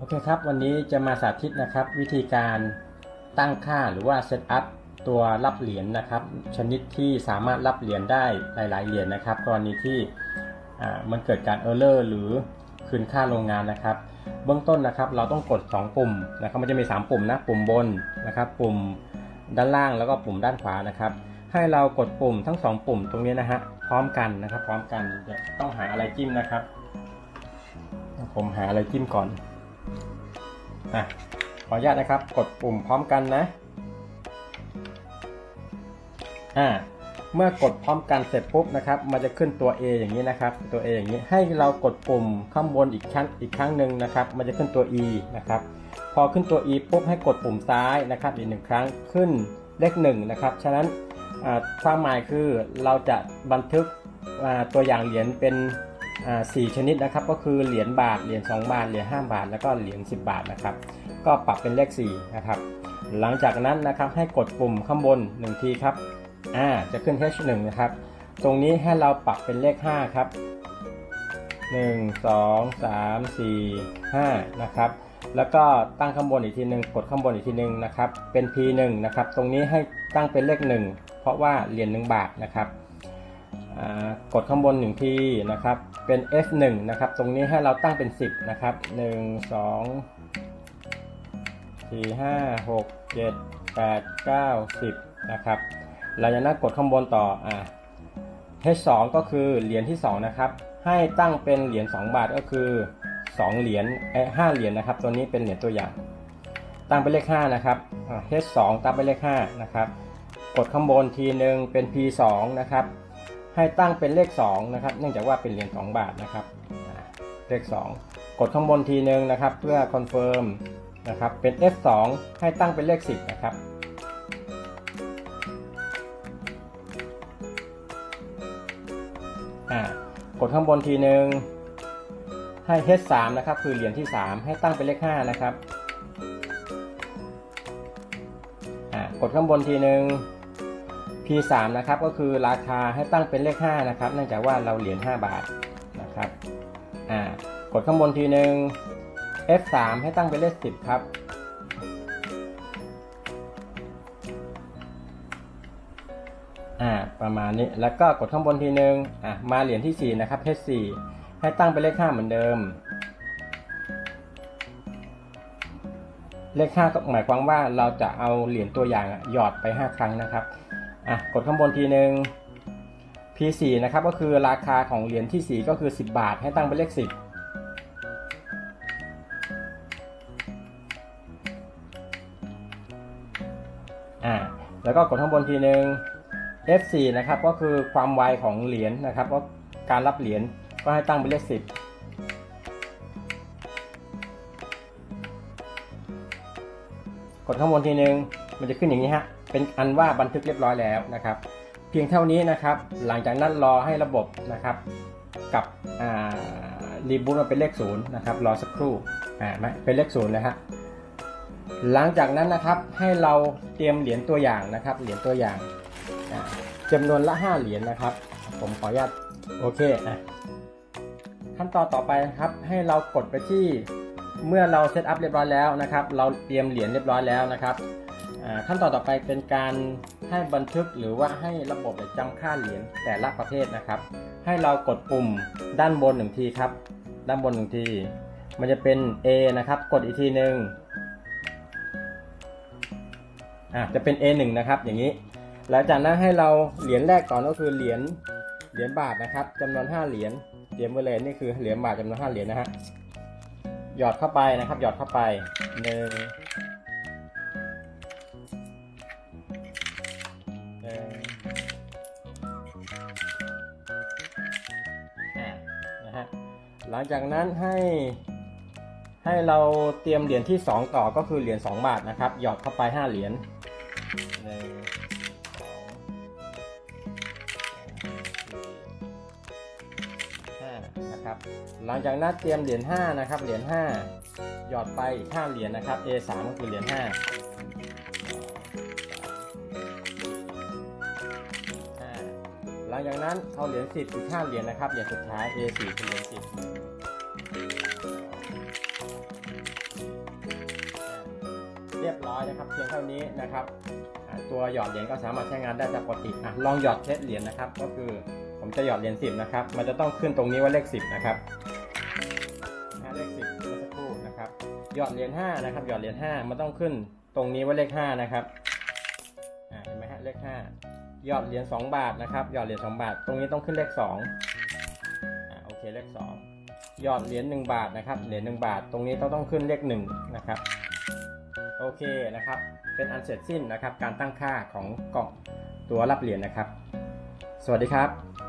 โอเคครับ วันนี้จะมาสาธิตนะครับ วิธีการตั้งค่าหรือว่าเซตอัพตัวรับเหรียญนะครับ ชนิดที่สามารถรับเหรียญได้หลาย ๆ เหรียญนะครับกรณีที่มันเกิดการเออร์เลอร์หรือคืนค่าโรงงานนะครับ เบื้องต้นนะครับ เราต้องกด 2 ปุ่มนะครับ มันจะมี 3 ปุ่มนะปุ่มบนนะครับ ปุ่มด้านล่างแล้วก็ปุ่มด้านขวานะครับ ให้เรากดปุ่มทั้ง 2 ปุ่มตรงนี้นะฮะพร้อมกันนะครับ พร้อมกันจะต้องหาอะไรจิ้มนะครับ ผมหาอะไรจิ้มก่อน อะขออนุญาตนะครับ กดปุ่มพร้อมกันนะอ่าเมื่อกดพร้อมกันเสร็จปุ๊บนะครับ มันจะขึ้นตัว A อย่างนี้นะครับ ตัว A อย่างนี้ให้เรากดปุ่มข้างบนอีกครั้งอีกครั้งหนึ่งนะครับ มันจะขึ้นตัว E นะครับ พอขึ้นตัว E ปุ๊บให้กดปุ่มซ้ายนะครับอีกหนึ่งครั้งขึ้นเลขหนึ่งนะครับ ฉะนั้นความหมายคือเราจะบันทึกตัวอย่างเหรียญเป็น สี่ชนิดนะครับก็คือเหรียญบาทเหรียญ2บาทเหรียญ5บาทแล้วก็เหรียญ10 บาทนะครับ ก็ปรับเป็นเลข4นะครับหลังจากนั้นนะครับให้กดปุ่มข้างบน 1 ทีครับอ่าจะขึ้น H1 นะครับ ตรงนี้ให้เราปรับเป็นเลข 5 ครับ 1 2 3 4 5 นะครับ แล้วก็ตั้งข้างบนอีกทีหนึ่งกดข้างบนอีกทีหนึ่งนะครับ เป็น P1 นะครับ ตรงนี้ให้ตั้งเป็นเลข 1 เพราะว่าเหรียญ1บาทนะครับอ่ากดข้างบนหนึ่งทีนะครับ เป็น F1 นะครับ ตรงนี้ให้เราตั้งเป็น 10 นะครับ 1 2 4 5 6 7 8 9 10 นะครับเราจะนั่งกดข้างบนต่ออ่า H2 ก็คือเหรียญที่ 2 นะครับ ให้ตั้งเป็นเหรียญ2 บาทก็คือ 2 เหรียญเอ้5เหรียญนะครับ ตัวนี้เป็นเหรียญตัวอย่าง ตั้งเป็นเลข 5 นะครับอ่า H2 ตั้งเป็นเลข5นะครับ กดข้างบนทีหนึ่งเป็น P2 นะครับ ให้ตั้งเป็นเลข2นะครับเนื่องจากว่าเป็นเหรียญ2บาทนะครับเลข 2 กดข้างบนทีนึงนะครับ เพื่อคอนเฟิร์มนะครับเป็น F2 ให้ตั้งเป็นเลข 10 นะครับอ่ากดข้างบนทีนึงให้ H3 นะครับคือเหรียญที่ 3 ให้ตั้งเป็นเลข 5 นะครับอ่ากดข้างบนทีนึง P3 นะครับก็คือราคาให้ตั้งเป็นเลข5นะครับเนื่องจากว่าเราเหรียญ5บาทนะครับอ่ากดข้างบนทีหนึ่ง F3 ให้ตั้งเป็นเลข 10 ครับอ่าประมาณนี้แล้วก็กดข้างบนทีหนึ่งอะมาเหรียญที่ 4 นะครับ H4 ให้ตั้งเป็นเลข 5 เหมือนเดิม เลข 5 ก็หมายความว่าเราจะเอาเหรียญตัวอย่างหยอดไป 5 ครั้งนะครับ อะกดข้างบนทีหนึ่ง P4 นะครับก็คือราคาของเหรียญที่ 4 ก็คือ 10 บาท ให้ตั้งเป็นเลข 10อ่าแล้วก็กดข้างบนทีหนึ่ง F4 นะครับก็คือความไวของเหรียญนะครับว่าการรับเหรียญก็ให้ตั้งเป็นเลข 10กดข้างบนทีหนึ่งมันจะขึ้นอย่างนี้ฮะ เป็นอันว่าบันทึกเรียบร้อยแล้วนะครับ เพียงเท่านี้นะครับ หลังจากนั้นรอให้ระบบนะครับกับรีบูตมาเป็นเลขศูนย์นะครับรอสักครู่อ่าไม่เป็นเลขศูนย์เลยฮะหลังจากนั้นนะครับให้เราเตรียมเหรียญตัวอย่างนะครับ เหรียญตัวอย่างอ่าจำนวนละ 5 เหรียญนะครับ ผมขออนุญาตโอเคอะขั้นตอนต่อไปนะครับให้เรากดไปที่เมื่อเราเซตอัพเรียบร้อยแล้วนะครับ เราเตรียมเหรียญเรียบร้อยแล้วนะครับ ขั้นตอนต่อไปเป็นการให้บันทึกหรือว่าให้ระบบจำค่าเหรียญแต่ละประเภทนะครับ ให้เรากดปุ่มด้านบนหนึ่งทีครับ ด้านบนหนึ่งที มันจะเป็น A นะครับ กดอีกทีหนึ่งจะเป็น A1 นะครับอย่างนี้ หลังจากนั้นให้เราเหรียญแรกก่อนก็คือเหรียญเหรียญบาทนะครับจำนวน 5 เหรียญเหรียญเบเลนนี่คือเหรียญบาทจำนวน 5 เหรียญนะฮะหยอดเข้าไปนะครับ หยอดเข้าไป 1 หลังจากนั้นให้ ให้เราเตรียมเหรียญที่ 2 ต่อก็คือเหรียญ2บาทนะครับ หยอดเข้าไป 5 เหรียญหนึ่งนะครับ หลังจากนั้นเตรียมเหรียญ5นะครับ เหรียญ5หยอดไป5เหรียญนะครับ A3 ก็คือเหรียญ5 ห้าหลังจากนั้นเอาเหรียญ10อีก5เหรียญนะครับเหรียญสุดท้าย A4 คือเหรียญ10รียบร้อยนะครับเพียงเท่านี้นะครับตัวหยอดเหรียญก็สามารถใช้งานได้ตามปกติอะลองหยอดเทสเหรียญนะครับ ก็คือผมจะหยอดเหรียญสิบนะครับ มันจะต้องขึ้นตรงนี้ว่าเลขสิบนะครับเลขสิบเมื่อสักครู่นะครับหยอดเหรียญห้านะครับหยอดเหรียญห้ามันต้องขึ้นตรงนี้ว่าเลขห้านะครับอ่าเห็นไหมฮะเลขห้า หยอดเหรียญสองบาทนะครับ หยอดเหรียญสองบาท ตรงนี้ต้องขึ้นเลขสองอ่าโอเคเลขสองหยอดเหรียญหนึ่งบาทนะครับ เหรียญหนึ่งบาท ตรงนี้ต้องต้องขึ้นเลขหนึ่งนะครับ โอเคนะครับ เป็นอันเสร็จสิ้นนะครับ การตั้งค่าของกล่องตัวรับเหรียญนะครับ สวัสดีครับ